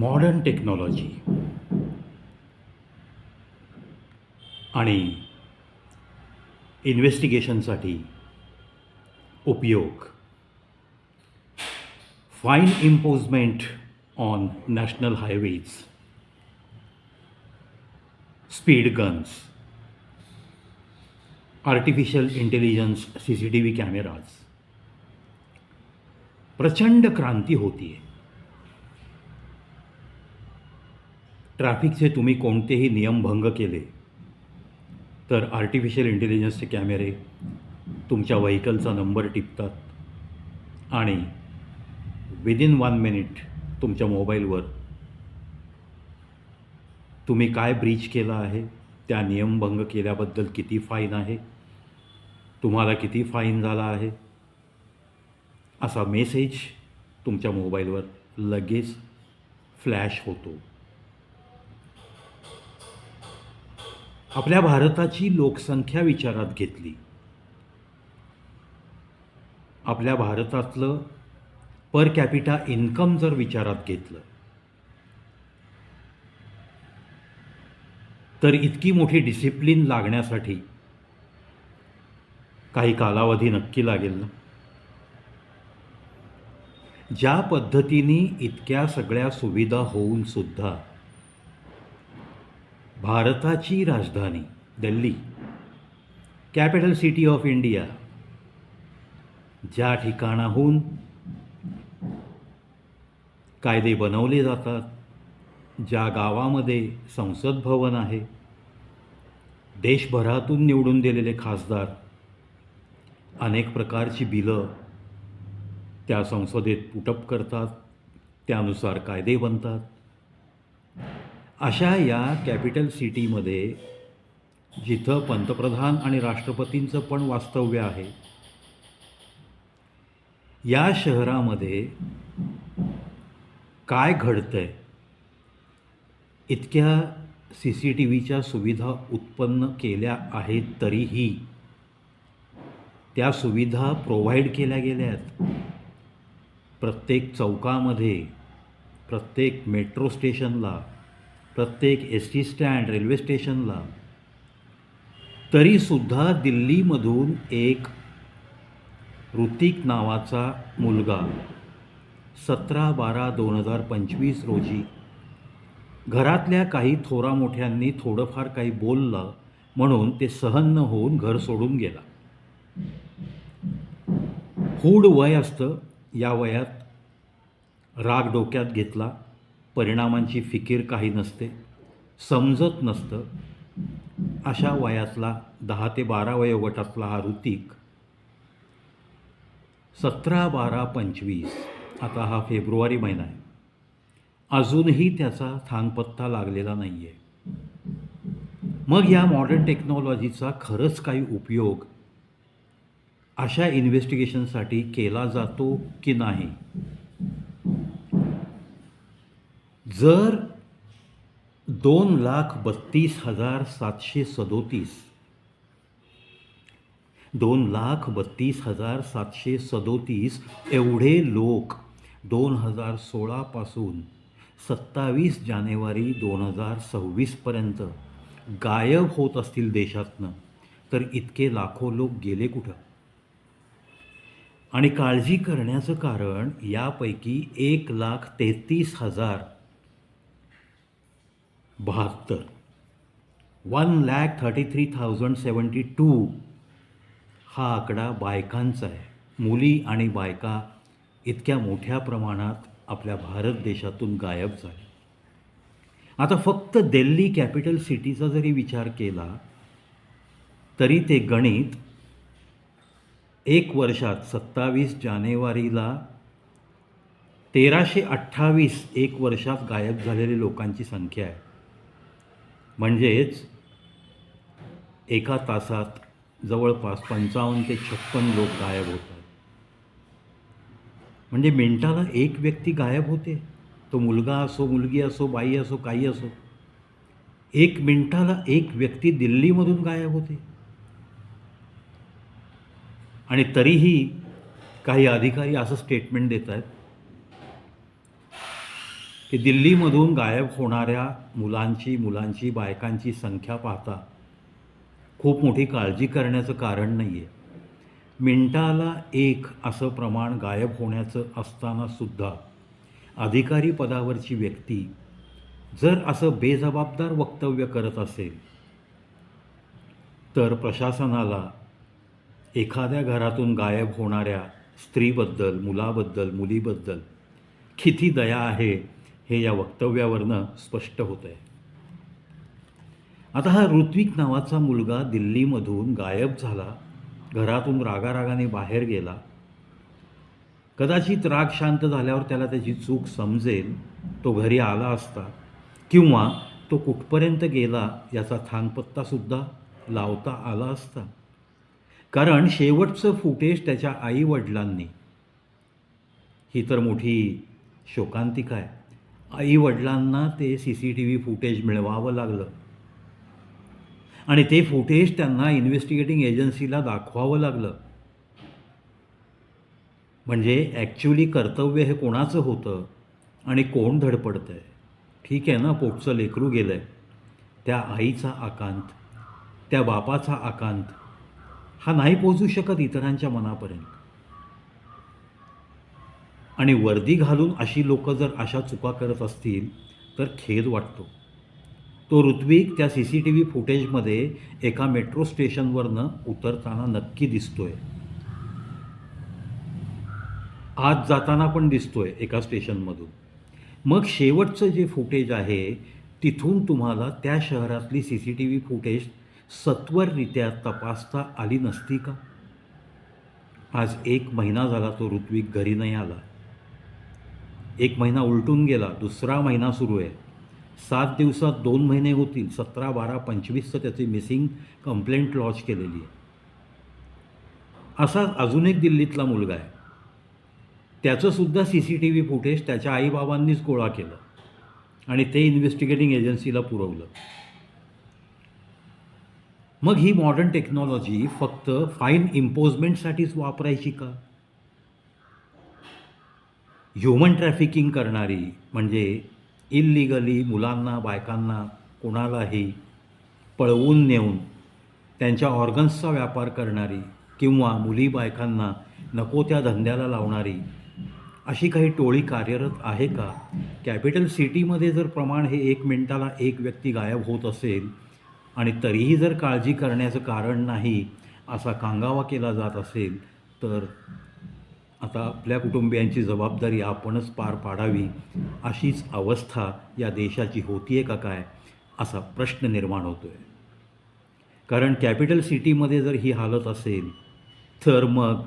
Modern technology आणि इन्व्हेस्टिगेशनसाठी उपयोग. Fine imposement on national highways speed guns artificial intelligence C C T V cameras प्रचंड क्रांती होतीये. ट्रॅफिकचे तुम्ही कोणतेही नियमभंग केले तर आर्टिफिशियल इंटेलिजन्सचे कॅमेरे तुमच्या व्हेकलचा नंबर टिपतात आणि विदिन वन मिनिट तुमच्या मोबाईलवर तुम्ही काय ब्रीच केला आहे त्या नियमभंग केल्याबद्दल किती फाईन आहे तुम्हाला किती फाईन झाला आहे असा मेसेज तुमच्या मोबाईलवर लगेच फ्लॅश होतो. आपल्या भारताची लोकसंख्या विचारात घेतली. आपल्या भारतातलं पर कॅपिटा इन्कम जर विचारात घेतलं तर इतकी मोठी डिसिप्लिन लागण्यासाठी काही कालावधी नक्की लागेल ना? ज्या पद्धतीने इतक्या सगळ्या सुविधा होऊन सुद्धा भारताची राजधानी Delhi. Capital city of India ज्या ठिकाणाहून कायदे बनवले जातात ज्या गावामध्ये संसद भवन आहे देशभरातून निवडून दिलेले खासदार अनेक प्रकारची बिलं त्या संसदेत पुटअप करतात त्यानुसार कायदे बनतात. अशा या कॅपिटल सिटीमध्ये जिथं पंतप्रधान आणि राष्ट्रपतींचं पण वास्तव्य आहे या शहरामध्ये काय घडतंय? इतक्या सी सी टी व्हीच्या सुविधा उत्पन्न केल्या आहेत तरीही त्या सुविधा प्रोव्हाइड केल्या गेल्या आहेत. प्रत्येक चौकामध्ये प्रत्येक मेट्रो स्टेशनला प्रत्येक एस टी स्टँड रेल्वे स्टेशनला. तरीसुद्धा दिल्लीमधून एक ऋतिक नावाचा मुलगा सतरा बारा दोन हजार पंचवीस रोजी घरातल्या काही थोरा मोठ्यांनी थोडंफार काही बोललं म्हणून ते सहन न होऊन घर सोडून गेला. हूड वय असतं या वयात राग डोक्यात घेतला. परिणामांची फिकीर काही नसते समजत नसतं. अशा वयातला दहा ते बारा वयोगटातला हा ऋतिक सतरा बारा पंचवीस आता हा फेब्रुवारी महिना आहे. अजूनही त्याचा थांगपत्ता लागलेला नाही आहे मग या मॉडर्न टेक्नॉलॉजीचा खरंच काही उपयोग अशा इन्व्हेस्टिगेशनसाठी केला जातो की नाही? जर दोन लाख बत्तीस हजार सातशे सदोतीस दोन लाख बत्तीस हजार सातशे सदोतीस एवढे लोक दोन हजार सोळापासून सत्तावीस जानेवारी दोन हजार सव्वीसपर्यंत गायब होत असतील देशातनं तर इतके लाखो लोक गेले कुठं? आणि काळजी करण्याचं कारण यापैकी एक लाख तेहतीस हजार बहात्तर. One lakh thirty three thousand seventy two हा आकडा बायकांचा आहे. मुली आणि बायका इतक्या मोठ्या प्रमाणात आपल्या भारत देशातून गायब झाले. आता फक्त दिल्ली कॅपिटल सिटीचा जरी विचार केला तरी ते गणित एक वर्षात सत्तावीस जानेवारीला तेराशे अठ्ठावीस एक वर्षात गायब झालेल्या लोकांची संख्या आहे. म्हणजेच एका तासात जवळपास पंचावन्न ते छप्पन लोक गायब होतात. म्हणजे मिनिटाला एक व्यक्ती गायब होते. तो मुलगा असो मुलगी असो बाई असो काही असो एक मिनिटाला एक व्यक्ती दिल्लीमधून गायब होते. आणि तरीही काही अधिकारी असं स्टेटमेंट देत आहेत की दिल्लीमधून गायब होणाऱ्या मुलांची मुलांची बायकांची संख्या पाहता खूप मोठी काळजी करण्याचं कारण नाही आहे मिनटाला एक असं प्रमाण गायब होण्याचं असतानासुद्धा अधिकारी पदावरची व्यक्ती जर असं बेजबाबदार वक्तव्य करत असेल तर प्रशासनाला एखाद्या घरातून गायब होणाऱ्या स्त्रीबद्दल मुलाबद्दल मुलीबद्दल किती दया आहे हे या वक्तव्यावरनं स्पष्ट होत आहे आता हा ऋत्विक नावाचा मुलगा दिल्लीमधून गायब झाला घरातून रागारागाने बाहेर गेला. कदाचित राग शांत झाल्यावर त्याला त्याची चूक समजेल तो घरी आला असता किंवा तो कुठपर्यंत गेला याचा थांगपत्तासुद्धा लावता आला असता. कारण शेवटचं फुटेज त्याच्या आईवडिलांनी. ही तर मोठी शोकांतिका आहे. आईवडिलांना ते C C T V footage मिळवावं लागलं. आणि ते फुटेज त्यांना इन्व्हेस्टिगेटिंग एजन्सीला दाखवावं लागलं. म्हणजे ॲक्च्युली कर्तव्य हे कोणाचं होतं आणि कोण धडपडतं आहे ठीक आहे ना पोटचं लेकरू गेलं आहे त्या आईचा आकांत त्या बापाचा आकांत हा नाही पोचू शकत इतरांच्या मनापर्यंत. आणि वर्दी घालून अशी लोकं जर अशा चुका करत असतील तर खेद वाटतो. तो ऋत्विक त्या सी सी टी व्ही फुटेजमध्ये एका मेट्रो स्टेशनवरनं उतरताना नक्की दिसतोय. आत जाताना पण दिसतोय एका स्टेशनमधून. मग शेवटचं जे फुटेज आहे तिथून तुम्हाला त्या शहरातली C C T V footage सत्वररित्या तपासता आली नसती का? आज एक महिना झाला तो ऋत्विक घरी नाही आला. एक महिना उलटून गेला दुसरा महिना सुरू आहे. सात दिवसात दोन महिने होतील सतरा बारा पंचवीसचं त्याची मिसिंग कंप्लेंट लॉन्च केलेली आहे. असाच अजून एक दिल्लीतला मुलगा आहे. त्याचंसुद्धा C C T V footage त्याच्या आईबाबांनीच गोळा केलं आणि ते इन्व्हेस्टिगेटिंग एजन्सीला पुरवलं. मग ही मॉडर्न टेक्नॉलॉजी फक्त फाईन इम्पोजमेंटसाठीच वापरायची का? ह्युमन ट्रॅफिकिंग करणारी म्हणजे इल्लिगली मुलांना बायकांना कोणालाही पळवून नेऊन त्यांच्या ऑर्गन्सचा व्यापार करणारी किंवा मुली बायकांना नको त्या धंद्याला लावणारी अशी काही टोळी कार्यरत आहे का? कॅपिटल सिटीमध्ये जर प्रमाण हे एक मिनिटाला एक व्यक्ती गायब होत असेल आणि तरीही जर काळजी करण्याचं कारण नाही असा कांगावा केला जात असेल तर आता आपल्या कुटुंबियांची जबाबदारी आपणच पार पाडावी अशीच अवस्था या देशाची होती आहे का काय असा प्रश्न निर्माण होतो आहे कारण कॅपिटल सिटीमध्ये जर ही हालत असेल तर मग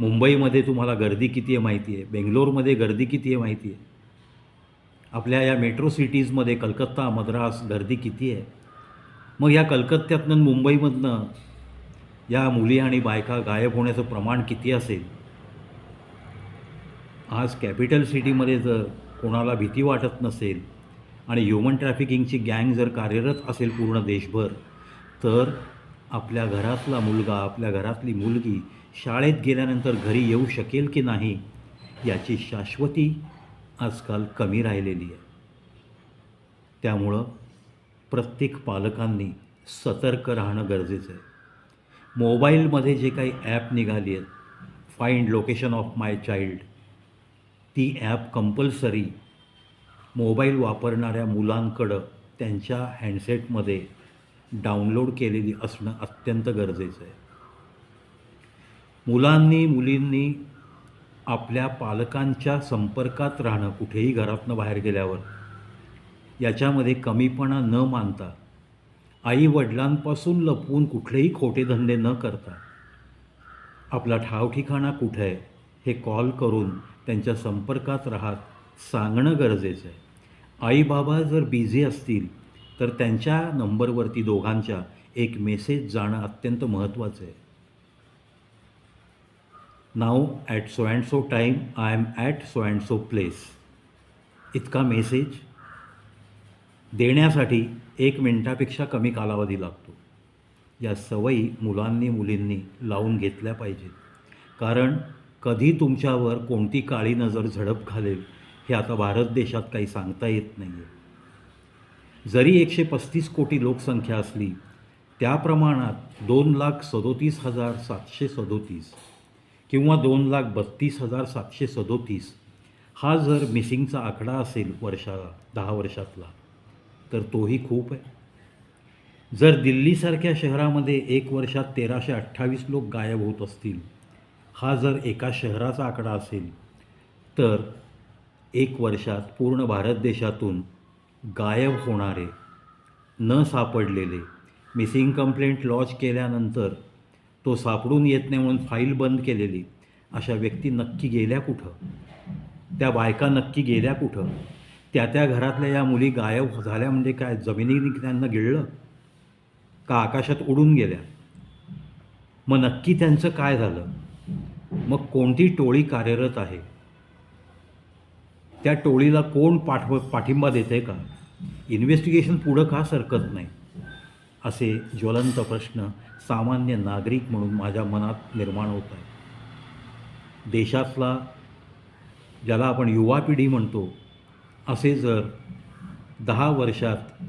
मुंबईमध्ये तुम्हाला गर्दी किती आहे माहिती आहे बेंगलोरमध्ये गर्दी किती आहे माहिती आहे आपल्या या मेट्रो सिटीजमध्ये कलकत्ता मद्रास गर्दी किती आहे? मग या कलकत्त्यातनं मुंबईमधनं या मुली आणि बायका गायब होण्याचं प्रमाण किती असेल? आज कॅपिटल सिटीमध्ये जर कोणाला भीती वाटत नसेल आणि ह्युमन ट्रॅफिकिंगची गँग जर कार्यरत असेल पूर्ण देशभर तर आपल्या घरातला मुलगा आपल्या घरातली मुलगी शाळेत गेल्यानंतर घरी येऊ शकेल की नाही याची शाश्वती आजकाल कमी राहिलेली आहे. त्यामुळं प्रत्येक पालकांनी सतर्क राहणं गरजेचं आहे. मोबाईलमध्ये जे काही ॲप निघाली आहेत find location of my child ती ॲप कंपल्सरी मोबाईल वापरणाऱ्या मुलांकडं त्यांच्या हँडसेटमध्ये डाउनलोड केलेली असणं अत्यंत गरजेचं आहे. मुलांनी मुलींनी आपल्या पालकांच्या संपर्कात राहणं कुठेही घरातनं बाहेर गेल्यावर याच्यामध्ये कमीपणा न मानता आई वडिलांपासून लपवून कुठलेही खोटे धंदे न करता आपला ठाव ठिकाणा कुठं आहे हे कॉल करून त्यांच्या संपर्कात राहत सांगणं गरजेचं आहे. आई बाबा जर बिझी असतील तर त्यांच्या नंबरवरती दोघांच्या एक मेसेज जाणं अत्यंत महत्त्वाचं आहे. नाव at so and so time I am at so and so place इतका मेसेज देण्यासाठी एक मिनटापेक्षा कमी कालावधी लागतो. या सवयी मुलांनी मुलींनी लावून घेतल्या पाहिजेत. कारण कधी तुमच्यावर कोणती काळी नजर झडप घालेल हे आता भारत देशात काही सांगता येत नाही आहे जरी एकशे पस्तीस कोटी लोकसंख्या असली त्या प्रमाणात दोन लाख सदोतीस हजार सातशे सदोतीस किंवा दोन लाख बत्तीस हजार सातशे सदोतीस हा जर मिसिंगचा आकडा असेल वर्षाला दहा वर्षातला तर तोही खूप आहे. जर दिल्लीसारख्या शहरामध्ये एक वर्षात तेराशे अठ्ठावीस लोक गायब होत असतील हा जर एका शहराचा आकडा असेल तर एक वर्षात पूर्ण भारत देशातून गायब होणारे न सापडलेले मिसिंग कंप्लेंट लॉज केल्यानंतर तो सापडून येत नाही म्हणून फाईल बंद केलेली अशा व्यक्ती नक्की गेल्या कुठं? त्या बायका नक्की गेल्या कुठं? त्या त्या घरातल्या या मुली गायब झाल्या म्हणजे काय? जमिनीने त्यांना गिळलं? का आकाशात उडून गेल्या? मग नक्की त्यांचं काय झालं? मग कोणती टोळी कार्यरत आहे? त्या टोळीला कोण पाठव पाठिंबा देते का? इन्व्हेस्टिगेशन पुढं का सरकत नाही? असे ज्वलंत प्रश्न सामान्य नागरिक म्हणून माझ्या मनात निर्माण होत आहे देशातला ज्याला आपण युवा पिढी म्हणतो असे जर दहा वर्षात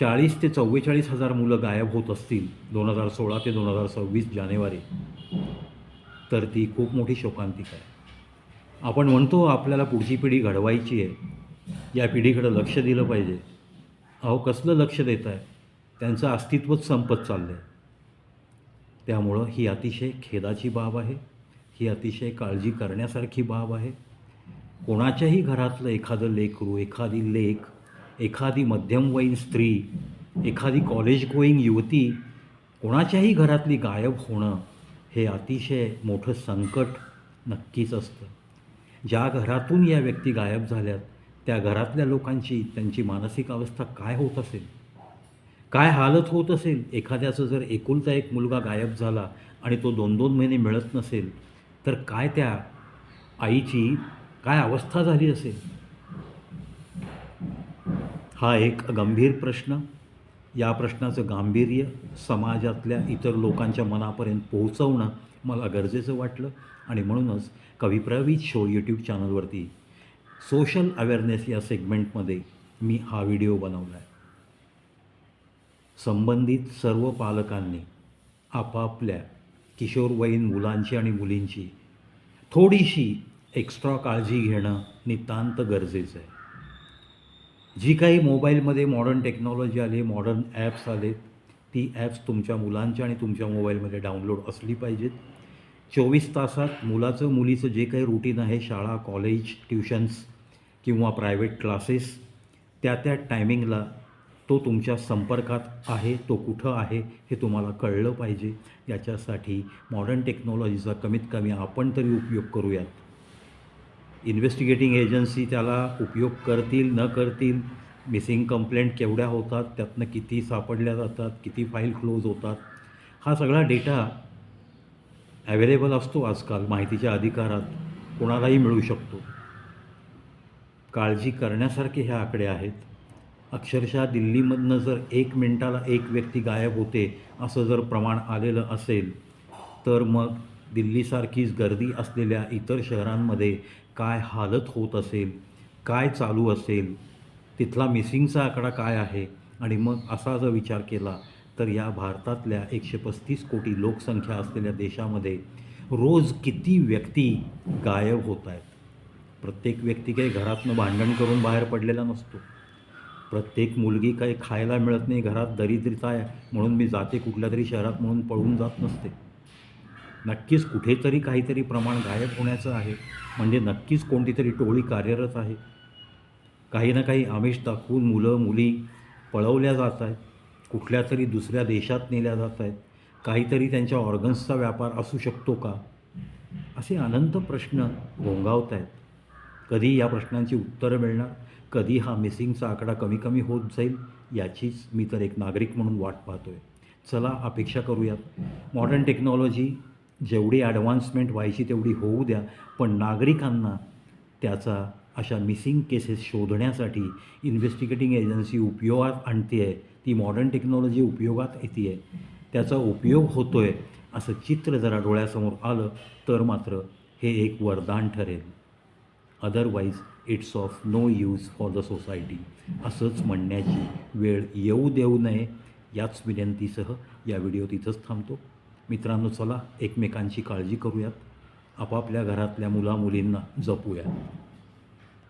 चाळीस ते चव्वेचाळीस हजार मुलं गायब होत असतील दोन हजार सोळा ते दोन हजार सव्वीस जानेवारी तर ती खूप मोठी शोकांतिका आहे. आपण म्हणतो आपल्याला पुढची पिढी घडवायची आहे. या पिढीकडं लक्ष दिलं पाहिजे. अहो कसलं लक्ष देत आहे? त्यांचं अस्तित्वच संपत चाललं आहे त्यामुळं ही अतिशय खेदाची बाब आहे. ही अतिशय काळजी करण्यासारखी बाब आहे. कोणाच्याही घरातलं एखादं लेकरू एखादी लेख एखादी मध्यमवयीन स्त्री एखादी कॉलेज गोईंग युवती कोणाच्याही घरातली गायब होणं हे अतिशय मोठं संकट नक्कीच असतं. ज्या घरातून या व्यक्ती गायब झाल्यात त्या घरातल्या लोकांची त्यांची मानसिक अवस्था काय होत असेल? काय हालत होत असेल? एखाद्याचं जर एकुलता एक मुलगा गायब झाला आणि तो दोन दोन महिने मिळत नसेल तर काय त्या आईची काय अवस्था झाली असेल? हा एक गंभीर प्रश्न. या प्रश्नाचं गांभीर्य समाजातल्या इतर लोकांच्या मनापर्यंत पोहोचवणं मला गरजेचं वाटलं. आणि म्हणूनच कविप्रवीत शो यूट्यूब चॅनलवरती सोशल अवेअरनेस या सेगमेंटमध्ये मी हा व्हिडिओ बनवला आहे संबंधित सर्व पालकांनी आपापल्या किशोरवयीन मुलांची आणि मुलींची थोडीशी एक्स्ट्रा काळजी घेणं नितांत गरजेचं आहे. जी काही मोबाईलमध्ये मॉडर्न टेक्नॉलॉजी आली मॉडर्न ॲप्स आले ती ॲप्स तुमच्या मुलांच्या आणि तुमच्या मोबाईलमध्ये डाउनलोड असली पाहिजेत. चोवीस तासात मुलाचं मुलीचं जे काही रुटीन आहे शाळा कॉलेज ट्युशन्स किंवा प्रायव्हेट क्लासेस त्या त्या टायमिंगला तो तुमच्या संपर्कात आहे तो कुठं आहे हे तुम्हाला कळलं पाहिजे. याच्यासाठी मॉडर्न टेक्नॉलॉजीचा कमीत कमी आपण तरी उपयोग करूयात. इन्व्हेस्टिगेटिंग एजन्सी त्याला उपयोग करतील न करतील मिसिंग कंप्लेंट केवढ्या होतात त्यातनं किती सापडल्या जातात किती फाईल क्लोज होतात हा सगळा डेटा ॲवेलेबल असतो आजकाल माहितीच्या अधिकारात कोणालाही मिळू शकतो. काळजी करण्यासारखे हे आकडे आहेत. अक्षरशः दिल्लीमधनं जर एक मिनटाला एक व्यक्ती गायब होते असं जर प्रमाण आलेलं असेल तर मग दिल्लीसारखीच गर्दी असलेल्या इतर शहरांमध्ये काय हालत होत असेल काय चालू असेल तिथला मिसिंगचा आकडा काय आहे? आणि मग असा जर विचार केला तर या भारतातल्या एकशे पस्तीस कोटी लोकसंख्या असलेल्या देशामध्ये रोज किती व्यक्ती गायब होत आहेत? प्रत्येक व्यक्ती काही घरातनं भांडण करून बाहेर पडलेला नसतो. प्रत्येक मुलगी काही खायला मिळत नाही घरात दरिद्रता आहे म्हणून मी जाते कुठल्या तरी शहरात म्हणून पळून जात नसते. नक्कीच कुठेतरी काहीतरी प्रमाण गायब होण्याचं आहे. म्हणजे नक्कीच कोणती तरी टोळी कार्यरत आहे. काही ना काही आमिष दाखवून मुलं मुली पळवल्या जात आहेत. कुठल्या तरी दुसऱ्या देशात नेल्या जात आहेत. काहीतरी त्यांच्या ऑर्गन्सचा व्यापार असू शकतो का? असे अनंत प्रश्न घोंगावत आहेत. कधी या प्रश्नांची उत्तरं मिळणार? कधी हा मिसिंगचा आकडा कमी कमी होत जाईल? याचीच मी तर एक नागरिक म्हणून वाट पाहतो आहे चला अपेक्षा करूयात. मॉडर्न टेक्नॉलॉजी जेवढी ॲडव्हान्समेंट व्हायची तेवढी होऊ द्या पण नागरिकांना त्याचा अशा मिसिंग केसेस शोधण्यासाठी इन्व्हेस्टिगेटिंग एजन्सी उपयोगात आणते आहे ती मॉडर्न टेक्नॉलॉजी उपयोगात येते आहे त्याचा उपयोग होतो आहे असं चित्र जरा डोळ्यासमोर आलं तर मात्र हे एक वरदान ठरेल. Otherwise it's of no use for the society असंच म्हणण्याची वेळ येऊ देऊ नये याच विनंतीसह या व्हिडिओ तिथंच थांबतो. मित्रांनो चला एकमेकांची काळजी करूयात. आपापल्या घरातल्या मुलामुलींना जपूया